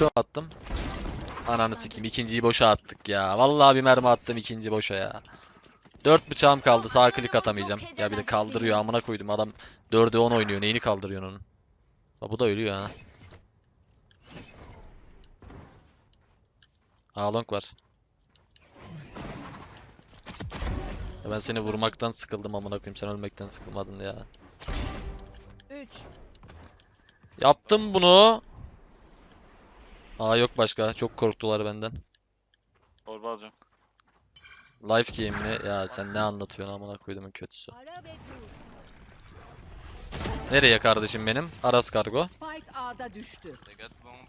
Şu attım. Ananı sikeyim. ikinciyi boşa attık ya. Vallahi bir mermi attım ikinci boşa ya. Dört bıçağım kaldı. Sağ klik atamayacağım. Ya bir de kaldırıyor. Amına koydum adam. 4'e 10 oynuyor. Neyini kaldırıyor onun? Ha, bu da ölüyor ha. Along var. Ya ben seni vurmaktan sıkıldım amına koyayım. Sen ölmekten sıkılmadın ya. 3. Yaptım bunu. Aa yok başka. Çok korktular benden. Torba alacağım. Life game mi? Ya sen ne anlatıyorsun amına koyduğumun kötüsü. Nereye kardeşim benim? Aras Kargo. Spike A'da düştü. They got bomb.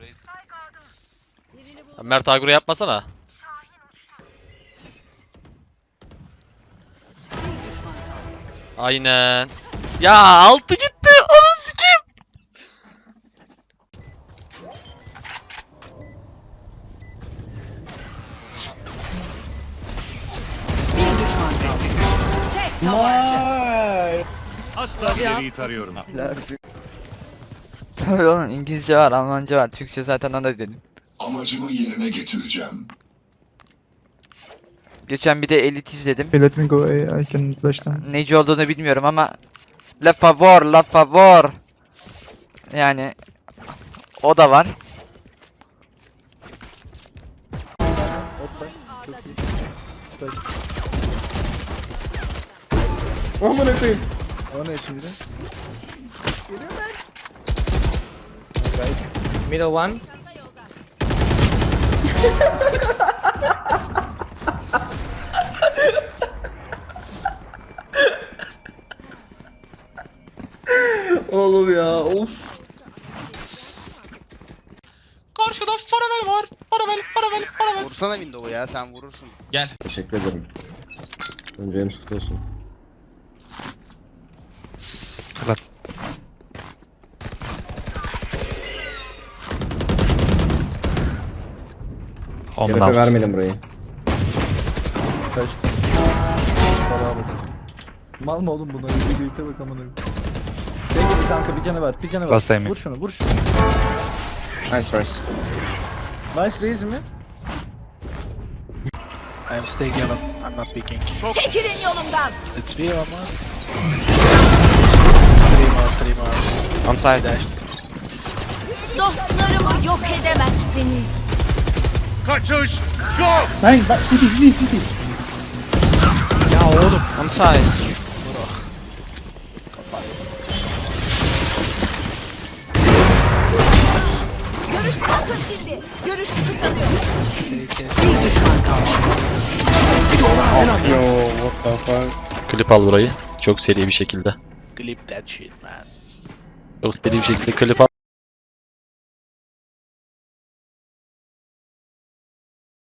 Raise. Birini bul. Ya Mert agro yapmasana. Aynen. Ya altı gitti. Tabanca. Asla geriyi tarıyorum. Tabii oğlum İngilizce var, Almanca var, Türkçe zaten ona dedim. Amacımı yerine getireceğim. Geçen bir de Elite izledim. Okay, let me go. I can flash. Neci olduğunu bilmiyorum ama La favor, la favor. Yani o da var. A'da düştü. Amına koyayım. O ne şimdi? Middle one. Oğlum ya of. Vursana window'u ya sen vurursun. Teşekkür ederim. Önceğimiz kutlu olsun. Şerefe vermedim burayı. Kaçtı. Beraber. Mal mı oğlum bunlar? Bir birlikte bak amına. Gel gel kanka bir canı var, bir canı var. Vur şunu, vur şunu. Nice nice. Nice raise mi? I'm staying yellow. I'm not picking. Çekilin yolumdan. It's or more. Three more, three more. On side. Dashed. Dostlarımı yok edemezsiniz. Kaçış yok. Lan bak city city city. Ya oğlum. On side. Görüş şimdi. Görüş kısıtlanıyor. Bir düşman kaldı. Yo what the fuck. Klip al burayı. Çok seri bir şekilde. Clip that shit man. Çok seri bir şekilde klip al.